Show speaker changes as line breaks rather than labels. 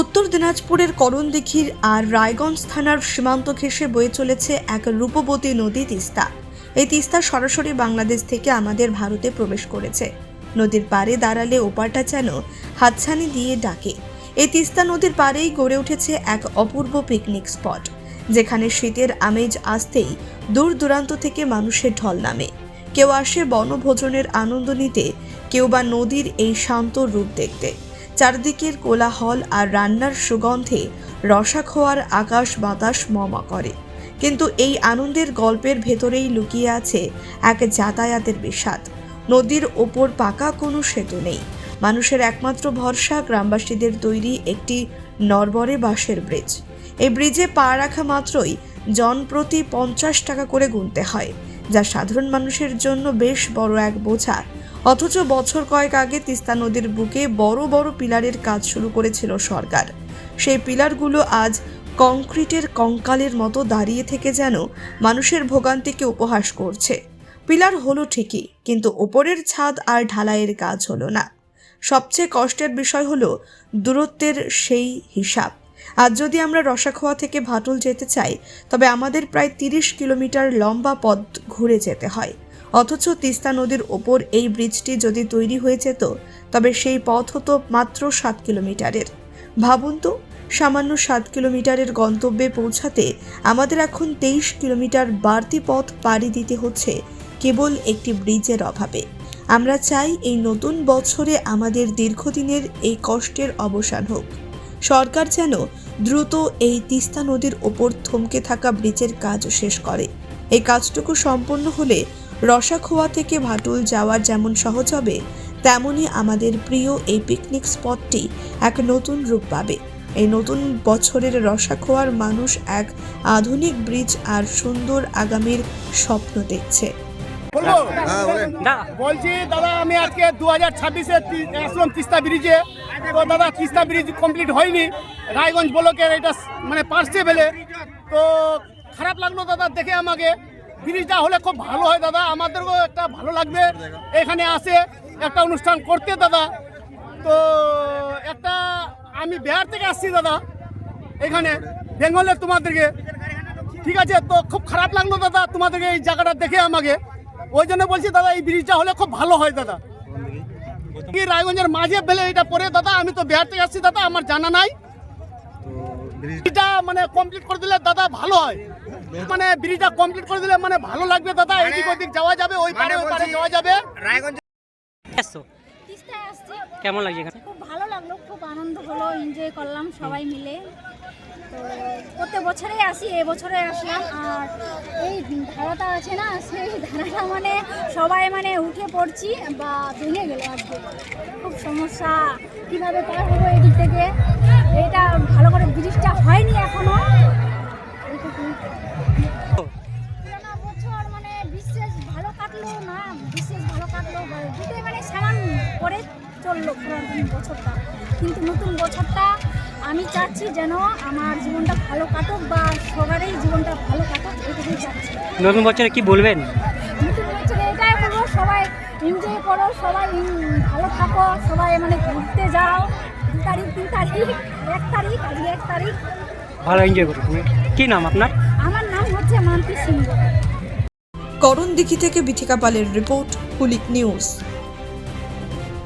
উত্তর দিনাজপুরের করণদিঘির আর রায়গঞ্জ থানার সীমান্ত ঘেঁষে বয়ে চলেছে এক রূপবতী নদী তিস্তা। এই তিস্তা সরাসরি বাংলাদেশ থেকে আমাদের ভারতে প্রবেশ করেছে। নদীর পাড়ে দাঁড়ালে ওপারটা যেন হাতছানি দিয়ে ডাকে। এই তিস্তা নদীর পাড়েই গড়ে উঠেছে এক অপূর্ব পিকনিক স্পট যেখানে শীতের আমেজ আসতেই দূর দূরান্ত থেকে মানুষের ঢল নামে। কেউ আসে বনভোজনের আনন্দ নিতে, কেউ বা নদীর এই শান্ত রূপ দেখতে। চারদিকের কোলাহল আর রান্নার সুগন্ধে রসাখোয়ার আকাশ বাতাস মমা করে। কিন্তু এই আনন্দের গল্পের ভেতরেই লুকিয়ে আছে এক যাতায়াতের বিষাদ। নদীর ওপর পাকা কোনো সেতু নেই। মানুষের একমাত্র ভরসা গ্রামবাসীদের তৈরি একটি নরবরে বাঁশের ব্রিজ। এই ব্রিজে পা রাখা মাত্রই জনপ্রতি পঞ্চাশ টাকা করে গুনতে হয়, যা সাধারণ মানুষের জন্য বেশ বড় এক বোঝা। অথচ বছর কয়েক আগে তিস্তা নদীর বুকে বড় বড় পিলারের কাজ শুরু করেছিল সরকার। সেই পিলারগুলো আজ কংক্রিটের কঙ্কালের মতো দাঁড়িয়ে থেকে যেন মানুষের ভোগান্তিকে উপহাস করছে। পিলার হলো ঠিকই, কিন্তু ওপরের ছাদ আর ঢালাইয়ের কাজ হলো না। সবচেয়ে কষ্টের বিষয় হলো দূরত্বের সেই হিসাব। আজ যদি আমরা রসাখোয়া থেকে ভাটুল যেতে চাই, তবে আমাদের প্রায় তিরিশ কিলোমিটার লম্বা পথ ঘুরে যেতে হয়। অথচ তিস্তা নদীর ওপর এই ব্রিজটি যদি তৈরি হয়ে যেত তবে সেই পথ হতো মাত্র সাত কিলোমিটারের। ভাবুন তো, সামান্য সাত কিলোমিটারের গন্তব্যে পৌঁছাতে আমাদের এখন তেইশ কিলোমিটার বাড়তি পথ পাড়ি দিতে হচ্ছে কেবল একটি ব্রিজের অভাবে। আমরা চাই এই নতুন বছরে আমাদের দীর্ঘদিনের এই কষ্টের অবসান হোক। সরকার যেন দ্রুত এই তিস্তা নদীর ওপর থমকে থাকা ব্রিজের কাজ শেষ করে। এই কাজটুকু সম্পন্ন হলে রসাখোয়া থেকে ভাটুল যাওয়ার যেমন সহজ হবে তেমনই আমাদের প্রিয় এই পিকনিক স্পটটি এক নতুন রূপ পাবে। এই নতুন বছরের রসাখোয়ার মানুষ এক আধুনিক ব্রিজ আর সুন্দর আগামীর স্বপ্ন দেখছে।
হ্যাঁ বলেন।
দা
বলছি দাদা আমি আজকে দু হাজার ছাব্বিশে আসলাম তিস্তা ব্রিজে তো দাদা তিস্তা ব্রিজ কমপ্লিট হয়নি। রায়গঞ্জ ব্লকের এটা মানে পার্সে ফেলে তো খারাপ লাগল দাদা দেখে আমাকে। ব্রিজটা হলে খুব ভালো হয় দাদা আমাদেরও একটা ভালো লাগবে। এখানে আসে একটা অনুষ্ঠান করতে দাদা। তো একটা আমি বিহার থেকে আসছি দাদা এখানে বেঙ্গলের তোমাদেরকে। ঠিক আছে তো খুব খারাপ লাগল দাদা তোমাদেরকে এই জায়গাটা দেখে আমাকে। ওই জন্য বলছি দাদা এই ব্রিজটা হলে খুব ভালো হয় দাদা। কি রায়গঞ্জের মাঝে বেলে এটা পরে দাদা আমি তো বিহার থেকে আসছি দাদা আমার জানা নাই। ব্রিজটা মানে কমপ্লিট করে দিলে দাদা ভালো হয়। মানে ব্রিজটা কমপ্লিট করে দিলে মানে ভালো লাগবে দাদা। এদিক ওদিক যাওয়া যাবে ওই পারে ওই পারে যাওয়া যাবে।
রায়গঞ্জ
তিস্তায় আসছি।
কেমন লাগছে এখানে?
খুব ভালো লাগল খুব আনন্দ হলো এনজয় করলাম সবাই মিলে। তো প্রত্যেক বছরেই আসি এবছরে আসলাম। আর ধারাটা আছে না, সেই ধারাটা মানে সবাই মানে উঠে পড়ছি বা ভেঙে গেল আজকে। খুব সমস্যা, কীভাবে পার হব এদিক থেকে? এটা ভালো করে ব্রিজটা হয়নি এখনও বছর মানে বিশেষ ভালো কাটলো না, বিশেষ ভালো মানে করে চলল বছরটা। কিন্তু নতুন বছরটা আমি চাচ্ছি যেন আমার জীবনটা ভালো কাটুক বা সবারই জীবনটা ভালো কাটুক।
নতুন বছরে কি বলবেন?
নতুন বছরে এটাই বলব সবাই এনজয় করো সবাই ভালো থাকো সবাই মানে ঘুরতে যাও। দু তারিখ তিন তারিখ এক তারিখ আজকে এক তারিখ।
ভালো এনজয় করো তুমি। কি নাম আপনার?
আমার নাম হচ্ছে মান্তি করণ
করণদিঘি থেকে বিথিকা পালের রিপোর্ট হুলিক নিউজ।